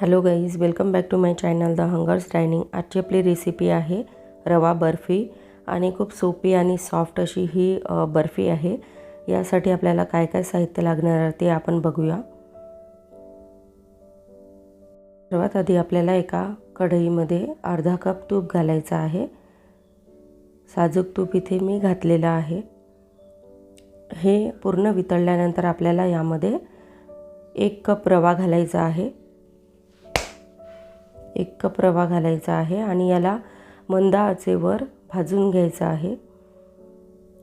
Hello guys welcome back to my channel the hunger's dining आजची आपली recipe आहे रवा बर्फी आणि खूप सोपी आणि सॉफ्ट अशी ही बर्फी आहे. यासाठी आपल्याला काय काय साहित्य लागणार आहे ते आपण बघूया. सर्वात आधी आपल्याला एका कढईमध्ये अर्धा कप तूप घालायचं आहे. साजूक तूप इथे मी घातलेलं आहे. हे पूर्ण वितळल्यानंतर आपल्याला यामध्ये एक कप रवा घालायचा आहे. एक कप रवा घालायचा आहे आणि याला मंद आचेवर भाजून घ्यायचं आहे.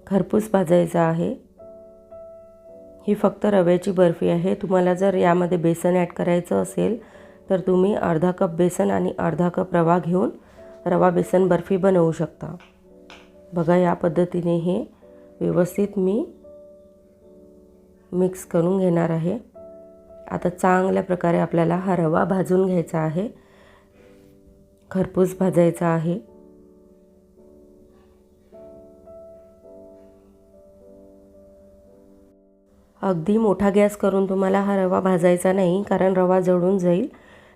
खरपूस भाजायचा आहे. ही फक्त रव्याची बर्फी आहे. तुम्हाला जर यामध्ये बेसन ॲड करायचं असेल तर तुम्ही अर्धा कप बेसन आणि अर्धा कप रवा घेऊन रवा बेसन बर्फी बनवू शकता. बघा या पद्धतीने हे व्यवस्थित मी मिक्स करून घेणार आहे. आता चांगल्या प्रकारे आपल्याला हा रवा भाजून घ्यायचा आहे. खरपूस भाजायचा आहे. अगदी मोठा गॅस करून तुम्हाला हा रवा भाजायचा नाही कारण रवा जळून जाईल.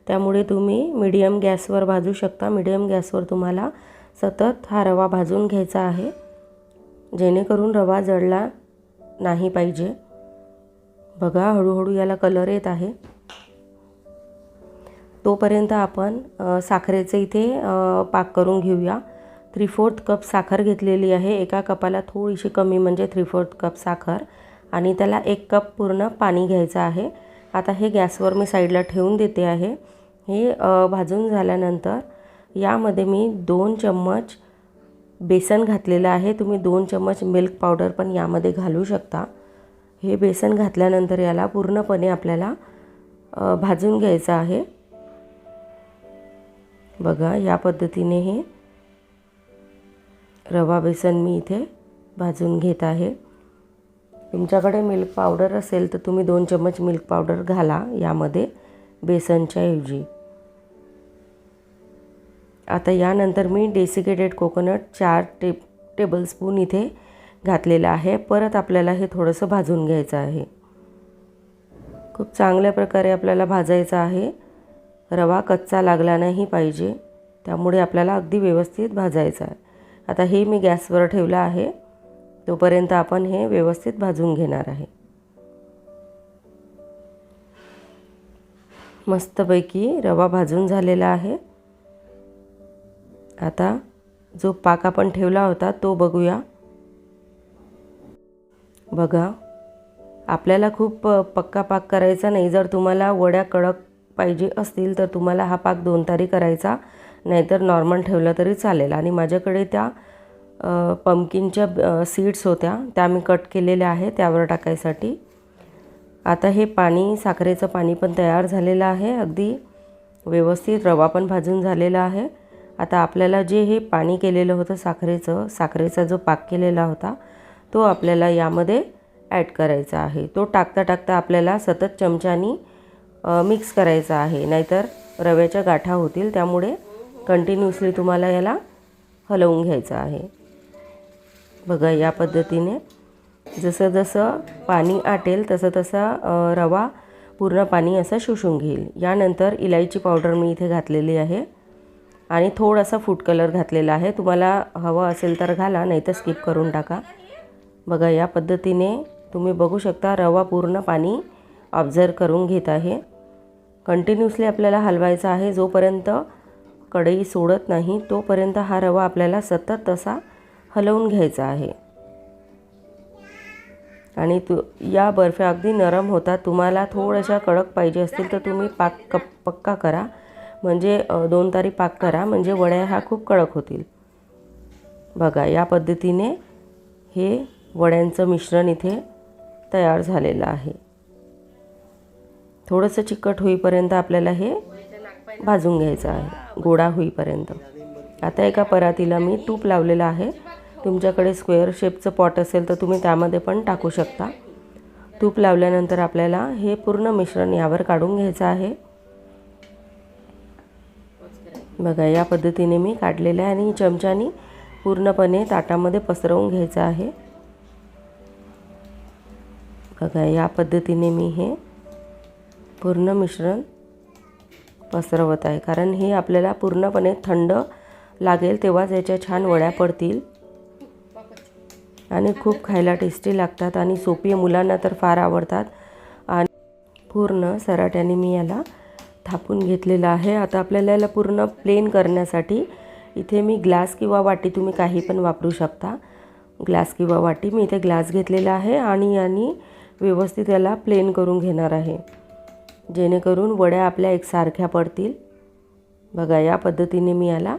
त्यामुळे तुम्ही मिडियम गॅसवर भाजू शकता. मीडियम गॅसवर तुम्हाला सतत हा रवा भाजून घ्यायचा आहे. जेणेकरून रवा जळला नाही पाहिजे. बघा हळूहळू याला कलर येत आहे. तोपर्यंत आपण साखरेचं इथे पाक करून घेऊया. थ्री फोर्थ कप साखर घेतलेली आहे. एका कपाला थोडीशी कमी म्हणजे थ्री फोर्थ कप साखर आणि त्याला एक कप पूर्ण पाणी घ्यायचं आहे. आता हे गॅसवर मी साईडला ठेवून देते आहे. हे भाजून झाल्यानंतर यामध्ये मी दोन चम्मच बेसन घातलेलं आहे. तुम्ही दोन चम्मच मिल्क पावडर पण यामध्ये घालू शकता. हे बेसन घातल्यानंतर याला पूर्णपणे आपल्याला भाजून घ्यायचं आहे. बघा या पद्धतीने हे रवा बेसन मी इथे भाजून घेत आहे. तुमच्याकडे मिल्क पावडर असेल तर तुम्ही दोन चम्मच मिल्क पावडर घाला यामध्ये बेसनच्या ऐवजी. आता यानंतर मी डेसिकेटेड कोकोनट चार टे टेबलस्पून इथे घातलेलं आहे. परत आपल्याला हे थोडंसं भाजून घ्यायचं आहे. खूप चांगल्या प्रकारे आपल्याला भाजायचं आहे. रवा कच्चा लागला नाही पाहिजे. त्यामुळे आपल्याला अगदी व्यवस्थित भाजायचं आहे. आता हे मी गॅसवर ठेवलं आहे. तोपर्यंत आपण हे व्यवस्थित भाजून घेणार आहे. मस्तपैकी रवा भाजून झालेला आहे. आता जो पाक आपण ठेवला होता तो बघूया. बघा आपल्याला खूप पक्का पाक करायचा नाही. जर तुम्हाला वड्या कडक पाहिजे असतील तर तुम्हाला हा पाक दोन तारी करायचा नाहीतर नॉर्मल ठेवला तरी चालेल. आणि माझ्याकडे त्या पम्किनच्या सीड्स होत्या त्या मी कट केलेल्या आहे त्यावर टाकायसाठी. आता हे पाणी साखरेचं पाणी पण तयार झालेलं आहे. अगदी व्यवस्थित रवा पण भाजून झालेला आहे. आता आपल्याला जे हे पाणी केलेलं होतं साखरेचं साखरेचा जो पाक केलेला होता तो आपल्याला यामध्ये ॲड करायचा आहे. तो टाकता टाकता आपल्याला सतत चमच्यानी मिक्स करायचा आहे. नाहीतर रव्याच्या गाठा होतील त्यामुळे कंटिन्युअसली तुम्हाला याला हलवून घ्यायचं आहे. बघा या पद्धतीने जसं जसं पाणी आटेल तसं तसा रवा पूर्ण पाणी असं शोषून घेईल. यानंतर इलायची पावडर मी इथे घातलेली आहे. आणि थोडासा फूड कलर घातलेला आहे. तुम्हाला हवं असेल तर घाला नाही तर स्किप करून टाका. बघा या पद्धतीने तुम्ही बघू शकता रवा पूर्ण पाणी ऑब्झर्व करून घेत आहे. कंटिन्युअसली आपल्याला हलवायचा आहे. जोपर्यंत कढई सोडत नाही तोपर्यंत हा रवा आपल्याला सतत तसा हलवून घ्यायचा आहे. आणि तु या बर्फ्या अगदी नरम होतात तुम्हाला थोड्याशा कडक पाहिजे असतील तर तुम्ही पाक कप पक्का करा. म्हणजे दोन तारी पाक करा. म्हणजे वड्या ह्या खूप कडक होतील. बघा या पद्धतीने हे वड्यांचं मिश्रण इथे तयार झालेलं आहे. थोडंसं चिकट होईपर्यंत आपल्याला हे भाजून घ्यायचं आहे. गोडा होईपर्यंत. आता एका परातीला मी तूप लावलेलं आहे. तुमच्याकडे स्क्वेअर शेपचं पॉट असेल तर तुम्ही त्यामध्ये पण टाकू शकता. तूप लावल्यानंतर आपल्याला हे पूर्ण मिश्रण यावर काढून घ्यायचं आहे. बघा या पद्धतीने मी काढलेलं आहे आणि चमच्यानी पूर्णपणे ताटामध्ये पसरवून घ्यायचं आहे. बघा या पद्धतीने मी हे पूर्ण मिश्रण पसरवत आहे. कारण हे आपल्याला पूर्णपणे थंड लागेल तेव्हाच याच्या छान वड्या पडतील. आणि खूप खायला टेस्टी लागतात आणि सोपी मुलांना तर फार आवडतात. आणि पूर्ण सराट्याने मी याला थापून घेतलेलं आहे. आता आपल्याला याला पूर्ण प्लेन करण्यासाठी इथे मी ग्लास किंवा वाटी तुम्ही काही पण वापरू शकता. ग्लास किंवा वाटी मी इथे ग्लास घेतलेला आहे आणि यांनी व्यवस्थित याला प्लेन करून घेणार आहे. जेणेकरून वड्या आपल्या एकसारख्या पडतील. बघा या पद्धतीने मी याला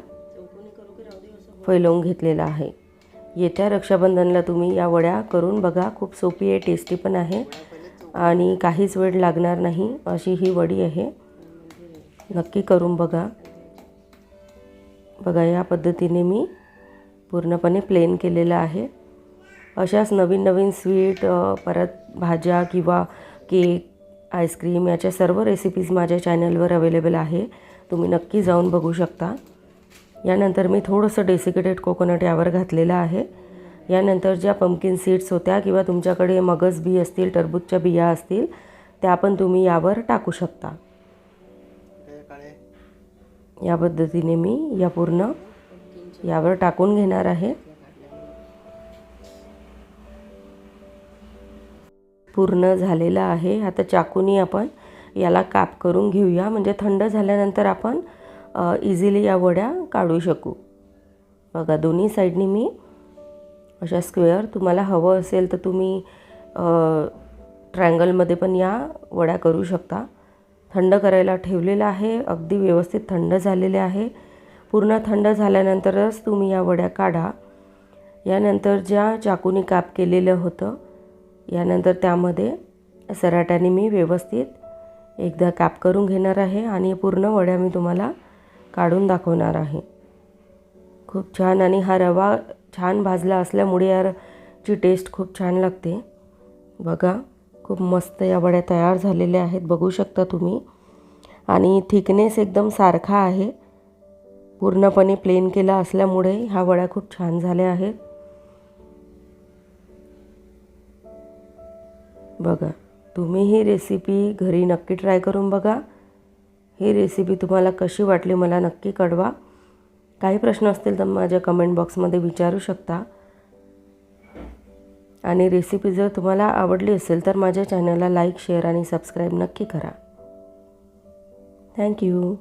फैलवून घेतलेला आहे. येत्या रक्षाबंधनला तुम्ही या वड्या करून बघा खूप सोपी आहे टेस्टी पण आहे आणि काहीच वेळ लागणार नाही अशी ही वडी आहे. नक्की करून बघा. बघा या पद्धतीने मी पूर्णपणे प्लेन केलेलं आहे. अशाच नवीन नवीन स्वीट परत भाज्या किंवा केक आईस्क्रीम याच्या सर्व रेसिपीज माझ्या चॅनलवर अवेलेबल आहे. तुम्ही नक्की जाऊन बघू शकता. यानंतर मी थोडंसं डेसिकेटेड कोकोनट यावर घातलेलं आहे. यानंतर ज्या पंपकिन सीड्स होत्या किंवा तुमच्याकडे मगज बी असतील टरबूजच्या बिया असतील त्या पण तुम्ही यावर टाकू शकता. या पद्धतीने मी या पूर्ण यावर टाकून घेणार आहे. पूर्ण झालेला आहे. आता चाकूनी आपण याला काप करून घेऊया. म्हणजे थंड झाल्यानंतर आपण इझिली या वड्या काढू शकू. बघा दोन्ही साईडनी मी अशा स्क्वेअर तुम्हाला हवं असेल तर तुम्ही ट्रायंगलमध्ये पण या वड्या करू शकता. थंड करायला ठेवलेलं आहे. अगदी व्यवस्थित थंड झालेले आहे. पूर्ण थंड झाल्यानंतरच तुम्ही या वड्या काढा. यानंतर ज्या चाकूने काप केलेलं होतं यानंतर त्यामध्ये सराट्याने मी व्यवस्थित एकदा काप करून घेणार आहे आणि पूर्ण वड्या मी तुम्हाला काढून दाखवणार आहे. खूप छान आणि हा रवा छान भाजला असल्यामुळे याची टेस्ट खूप छान लागते. बघा खूप मस्त या वड्या तयार झालेल्या आहेत बघू शकता तुम्ही. आणि थिकनेस एकदम सारखा आहे. पूर्णपणे प्लेन केला असल्यामुळे ह्या वड्या खूप छान झाल्या आहेत. बघा तुम्ही ही रेसिपी घरी नक्की ट्राय करून बघा. ही रेसिपी तुम्हाला कशी वाटली मला नक्की कळवा. काही प्रश्न असतील तर माझ्या कमेंट बॉक्समध्ये विचारू शकता. आणि रेसिपी जर तुम्हाला आवडली असेल तर माझ्या चॅनलला लाईक शेअर आणि सबस्क्राईब नक्की करा. थँक्यू